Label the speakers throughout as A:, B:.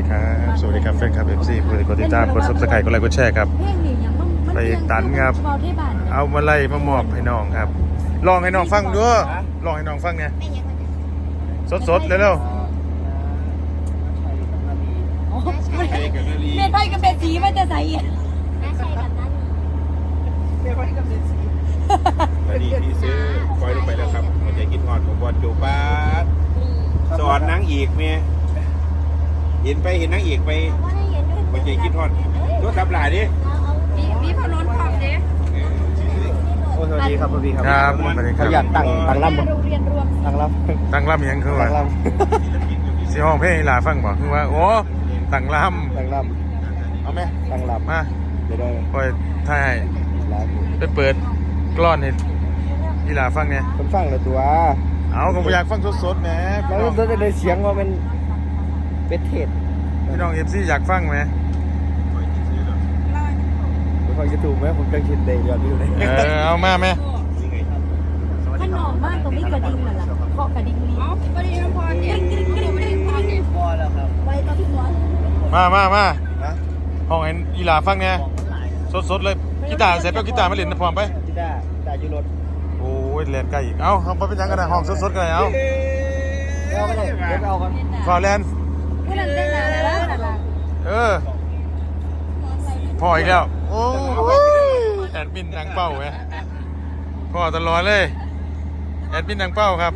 A: ดีครับ สวัสดีครับแฟนคลับ FC ผู้กดติดตามกด Subscribe กดไลค์กดแชร์ครับ
B: เพลงนี่ยังต้องมัน
A: ไปอีกตันครับ
B: เฉพาะที่บ้าน
A: เอามาไล่มามอบให้น้องครับ ลองให้น้องฟังด้วยลองให้น้องฟังเนี่ยสดๆเร็ว
B: โอ้เมทไพ่กับเบสีมันจะใส่
C: พอดีพี่ซื้อปล่อยลงไปแล้วครับมันจะกินหอดของบอลจูป้าดสอนนางเอกเมีย เห็นไปเห็นนางเอกไปมันจะกินหอดตัวทับหลายดิ
B: มีมีพนนความเด้
D: โอ้สวัสดีครับสวัสดีครับ
A: ๆครับสวัสดีค
D: เขา
A: รับ
D: อยากตั้งตั้งลำบ่
B: โรงเรียนรวม
D: ตั้งล
A: ตั้งลำยังคือำว่า
D: ตั้งล
A: สิห้องเพลงให้หลาฟังบอกคือว่าโอ้ตั้งลำ
D: ตั้งลำ
A: เอาไหมำ
D: ตั้งล
A: มาำ
D: เดี๋ยวได้
A: คอยถ่ายให้
D: ลา
A: ไปเปิดกล้อนให้อีหลาฟังเนี่ย
D: คนฟังเลยตัว
A: เอาก็บ่อยากฟังสดๆแหม
D: แล้
A: พี่
D: ว
A: น้อง
D: จะได้เสียงว่ามัน เป็นเทศ
A: พี่น้อง FC อยากฟังไหม
D: ไปฟังยูทูบไหมผมจังชินเดย์ยอดวิวเลย
A: เออเอามาไหม
B: ขนมมากตรงนี้กระดิ่งน่ะล่ะเคาะกระดิ่งลีอ๋อกระดิ่งพอเนี่ยกระดิ่งกระดิ่งกระดิ่งพอเนี่ย
D: พอแล้วครับ
B: ไว้ตอนที่หัว
A: มามามา
D: ฮะ
A: ห้องให้อีหลาฟังเนี่ยสดๆเลยกีตาร์เสร็จแล้วกีตาร์มาเล่นนะพร้อมไป
D: จิต้าจิต้าอยู่รถ
A: โอ้ยเล่นใกล้อีกเอ้าเอาไปเป็นหยังกันนะห้องสดๆกันเลยเอ้า
D: เอาก็ได้เดี๋ยวไปเอากัน
A: ฟาวแลน
B: ผู้นั้นเล่นนานแล้วน่ะล่ะ
A: เออพออีกแล้ว โอ้ยแอดมินนางเป้าไงพอตลอดเลย แอดมินนางเป้าครับ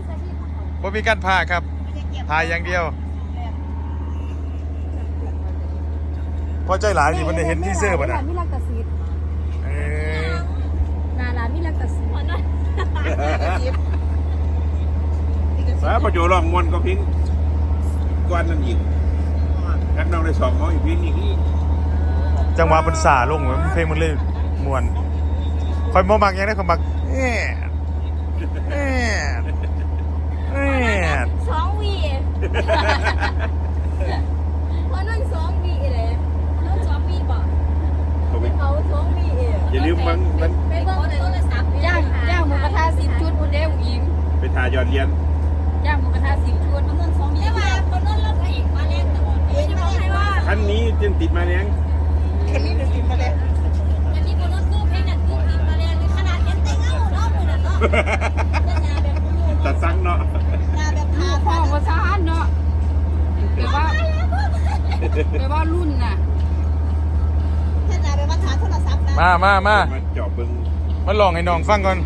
A: บ่มีการพาครับ ถ่ายอย่างเดียวพอใจหลายนี่มันได้เห็นที่เสื้อป่ะนะ
B: มีรักตะซีด
A: เออ
B: นาลามีรักตะซีด
C: สาประโยชน์ลองมวนก็พิงก้อนนั่นอีกนักน้องได้ สองน้องอีกพิงอีกอีก
A: จังหวะมันสาลงเหมือนเพลงมันเลยมวนคอยมองบางอย่างได้คอยบักแอดแอดแอด
B: สองวีเพราะนั่นสองวีเลยนั่นสองวีบ่
C: เขาไป
B: เขาสองวีเอง
C: อย่าลืมมันมัน
B: ไปเบิ่งโทรศัพท์ย่างย่างหมูกระทะสิบชุดคุณเด้งยิง
C: ไปทายอดเรียน
B: ย่างหมูกระทะสิบชุดมันนั่นสองวีแต่ว่าคนนั่นเราพระเอกมาเล่น ตลอดเดี๋ยวจะบอกให้ว่า
C: คันนี้จึงติดมาเลี้ยง
B: อันนี้คนนั่นคือเพลงนั่นคือติดมาเล่นขนาดเห็นเต้งเอ้าเนาะมือนั่นเนาะนั่นนาแบบคุณ
C: ตัดซังเนาะ
B: นาแบบพา
E: พ่อภาษาเนาะแต่ว่าแต่ว่ารุ่นน่ะ
B: ท่านนาแบบมาถามโทรศัพท์นะ
A: มามามา
C: มาเจอบเบิ้ง
A: มาลองให้น้องฟังก่อน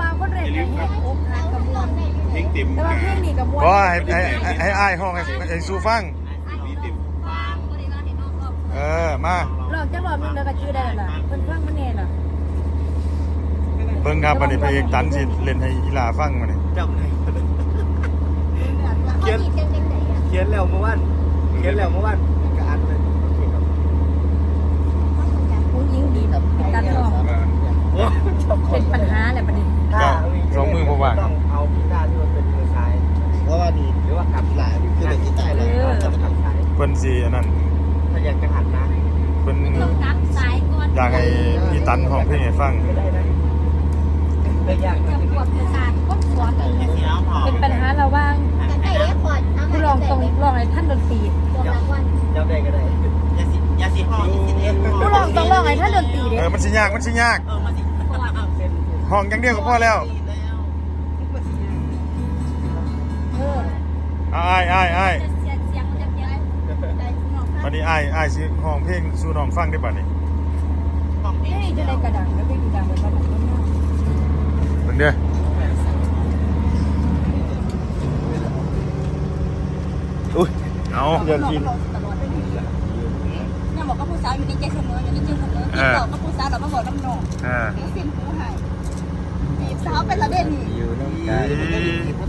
B: บางคนเรียนแต่แหกอกหักกระบวน
C: เพลงเต็ม
B: แต่ว่าเพลงนี้กระบวน
A: ก็ให้ให้ให้ให้อ้ายห้องให้ให้สู้ฟัง
C: มีเต็ม
A: เออ มา
B: หลอกจะบอกมึงแล้วก็ชื่อได้ล่ะเพิ่นฟังมันแน่น่ะ
A: เบิ่งครับวันนี้พระเอกตันสิเล่นให้อีหลาฟังมาเนี่ย
D: เจ้าไหนเขียนเขียนแล้วเมื่อวานเขียนแล้วเมื่อวานก็อัดเลยโอเคครับ
B: ผู้หญิงดีแบบเป็นการร้อง
D: โอ้เจ้าขอ
B: เป็
D: ง
B: นปัญหาแหละประเด็น
A: ก็สองมือผมว่าง
D: ต้องเอากีตาร์ที่มันเป็นมือซ้ายเพราะว่าดีหรือว่าขับหลายคือเด็กกีตาร์เลยจะขับซ้าย
A: เพิ่นสิอันนั้น
D: ถ้าอยากจะหันนะ
A: เพิ่น
B: ต้องนับสายก่อน
A: อยากให้พี่ตันห้องเพลงให้ฟัง
D: ไม่ได้นะไม่ยาก
B: จะ
D: นะ
B: ปวดประสาทก้นสวนเป็นปัญหาระหว่างผู้ร้องตรงร้องให้ท่านดนตรี
D: เจ้าได้ก็ได้
B: ผู้ร้องต้องร้องให้ท่านดนตรี
A: เอ
B: เด้
A: อมันสิยากมันสิยากห้องอย่างเดียวก็พอแล้ว
B: เออ
A: อ้ายอ้ วันนี้อ้ายอ้ายสิห้องเพลงสู่น้องฟังได้บัดนี้
B: เฮ้ยจะได้กระดังแล้วไปดูดังไปบ้านหลังนั้น
A: เบิ่งเด้ออุ้ยเอา
D: เดินทีม
E: เนี่ยบอกกับผู้สาวอยู่ในใจเสมออยู่ในใจเสมอที่บอกกับผู้สาวเรามาบอกน้ำนอง
A: อ่า
E: นี่สิ้นหูหายจีบสาวเป็นระเด็นนี่
D: อยู่น้ำกาย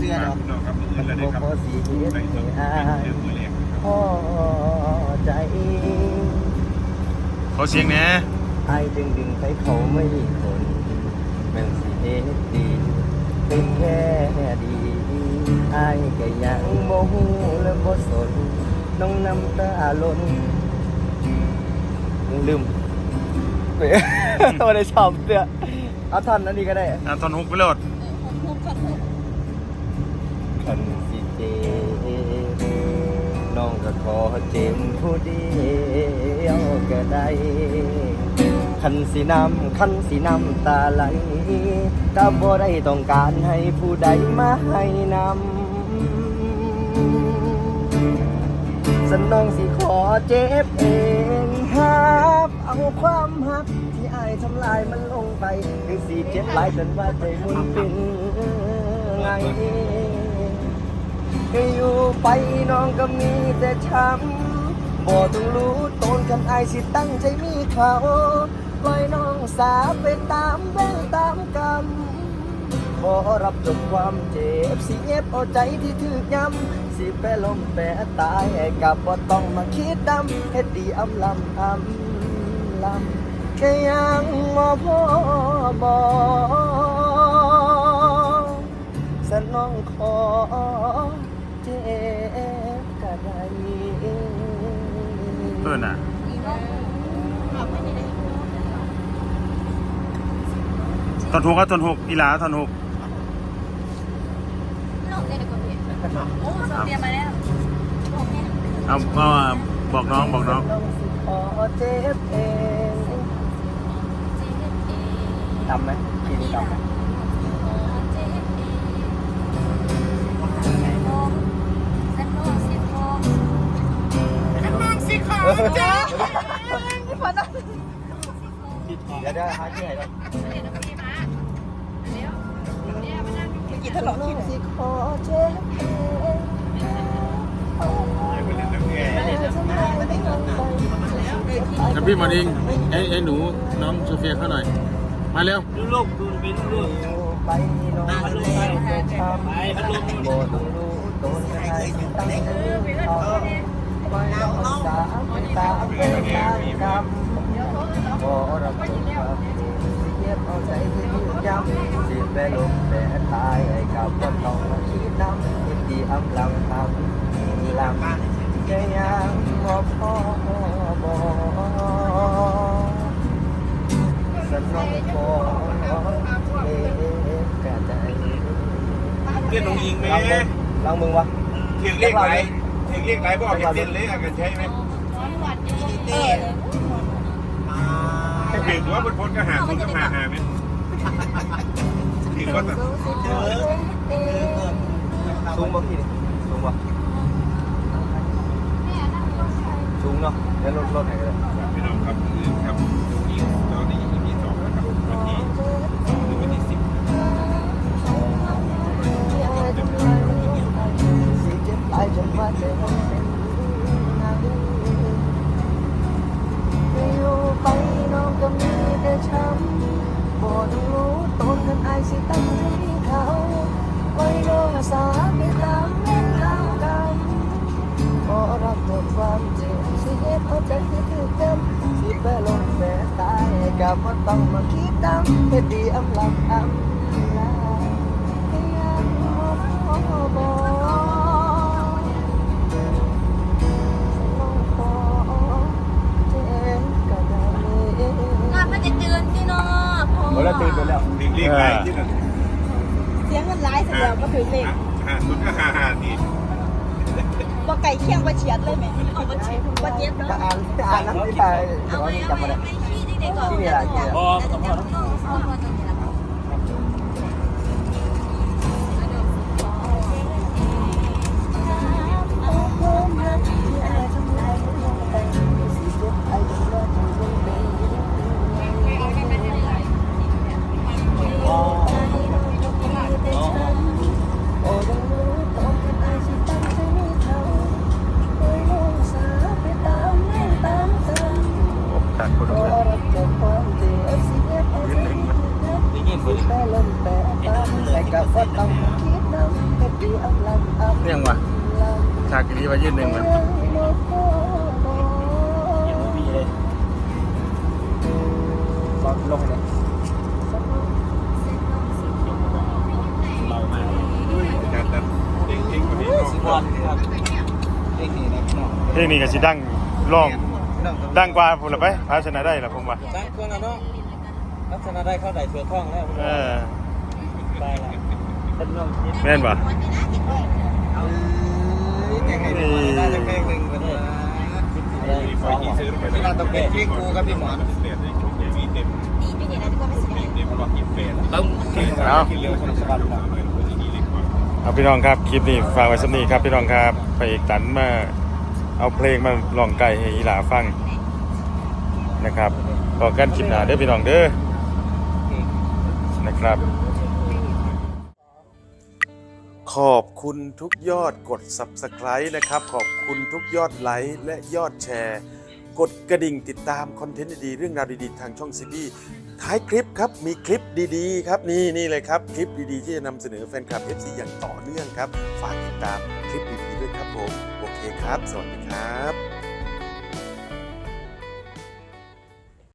C: พี่น้องครับมือเลยได้ครับ
D: พอสีเฮ็ด
C: ไป
D: ให้
C: เรื่อง
D: อาย
C: มือแรก
D: พอใจ
A: เขาเสียงแหน่
D: ไอ้ดึงดึงไปเขาไม่คนแมันสิเฮ็ดดีเป็นแค่ดีไอ้ก็ยังโมโหและบ่สนน้องน้ำตาล้นลืมเว้ยไม่ได้ชอบเสื้อเอาท่อนนั้นดีก็ได้
A: อ่าตอนฮุกไปโลด
D: คันสิเจ น้องก็ขอเจ็บผู้เดียวก็ได้คันสีน้ำคันสีน้ำตาไหลก็บ่ได้ต้องการให้ผู้ใดมาให้นำสนองสิขอเจ็บเองครับเอาความหักที่อายทำลายมันลงไปถึงสีเจ็บหลายจนว่าใจมุนเป็นไง ก็อยู่ไปน้องก็มีแต่ช้ำบ่ต้องรู้ตนกันอายสิตั้งใจมีเขาปล่อยน้องสาไปตามเวรตามกรรมขอรับจบความเจ็บสิเอฟเอาใจที่ถือกย้ำสิแปลมแปรตายให้กับบ่ต้องมาคิดดำเฮ็ดดีอำลำอำลำแค่ยังบ่พอบอกสนองขอ เจ็บกะได
A: เพื่อนอะ
B: อีน้องถามไม่ได้
A: ตอนหกก็ตอนหกอีหลาตอนหก
B: น้องได้แต่คนเดียวโอ้โซเฟียมาแล้วบอกแม่
A: เอาเอาบอกน้องบอกน้อง
D: สนองสิขอเจ็บเอง
B: เจ๊เอ
D: ทำไหมกินทำไหม
B: เดี๋
D: ยวเดี๋ยวหาที่ไหนแล้ว
E: กินตลอด
D: สนอ
E: ที่
D: ง
E: ไหน
D: สิขอเจ็บเองทำไมไม่ลงไป
A: กับพี่หมอนอิงไอ้ไอ้หนูน้องโซเฟียเข้าหน่อย มาเร็ว
D: อยู่ไปน้องไม่ได้ช้ำบ่ต้องรู้ตนใครตั้งใจเขาปล่อยน้องสาไปตามเวรตามกรรมบ่รับผิดชอบเก็บเอาใจที่ยืน ย้ำสิแปรลมแปรตายให้กับบ่ต้องมาคิดน้ำยินดีอำลำทำลำจะยังบ่พอบ่สนองขอเอกกะใจ
C: เรียกน้องอิงไหม
D: ลองมึงลองมึงวะ
C: เทียงเรียกไหน เทียงเรียกไหนบอกเห็นเต้นเลยอากันใช้ไหม
B: เออ
C: เห็นว่าบนพ้นก็หาคนก็หาหาไหมถึงว่าแต่
D: สูงบ่พี่นี่สูงบ่สูงเนาะเดี๋ยวลดลดให้ก็ได้
C: พี่น้องครับครับ
D: ไปน้องก็มีแต่ช้ำบ่ต้องรู้ตนกันอายสิตั้งใจเขาไว้น้องสาไปตามเล่ากรรมขอรับโทษความเจ็บสิเฮ็ดเอาใจที่ถือกันสิแปลงแปตายกับบ่ต้องมาคิดดำเฮ็ดดีอำลำอำลาให้ยังบ่พอบ่
C: ถื
E: อเลข
C: หาสุดก็หาหานี่
E: ว่าไก่เคียงว่าเฉียดเลยไหม
B: เอามาเช็ด
E: ว่าเจ็บ
D: จะ
E: เนาะ
D: อ่านจะอ่านน้ำที่ไป
B: เอา
D: ร้อ
B: ไว้
D: น
B: เอา
D: จำ
B: ไว้
D: มาได้
B: ไม่ขี้เด็กๆก่อน
D: ที่นี่แหละที่
B: อ๋อต้องพอต้องพอ ลำ
A: ฉากอีรีว่ายืนหนึ่งมัน
D: ลงเลย
C: อาจารย์แต่เด็กๆคนนี้น้อง
A: เพลงนี้ก็สิดังร้องดังกว่าผมละไปพาชนะได้ละผมว่า
D: ตั้งเครื่องแล้วเนาะลักษณะได้เข้าได้เถื่อท่องแล้ว
A: เออ
D: ไปละเป็นน้อง
A: แม่นปะ
D: แกงให้ดูน่าจะแกงหนึ่งกัน
C: นะพี่นาต้
B: องเป็นพี่กูกับ
C: พี่หมอน
D: ต้องเอา
C: เอา
A: พี่น้องครับคลิปนี้ฝากไว้สักนี้ครับพี่น้องครับไปอีกตันมาเอาเพลงมาลองไก่ให้หลาฟังนะครับต่อกันคลิปหนาเด้อพี่น้องเด้อนะครับ ขอบคุณทุกยอดกด Subscribe นะครับ ขอบคุณทุกยอดไลค์และยอดแชร์ กดกระดิ่งติดตามคอนเทนต์ดีๆเรื่องราวดีๆ ทางช่องซีบีท้ายคลิปครับมีคลิปดีๆ ครับนี่นี่เลยครับ คลิปดีๆ ที่จะนำเสนอแฟนคลับ FC อย่างต่อเนื่องครับ ฝากติดตามคลิปดีๆด้วยครับผม โอเคครับ สวัสดีครับ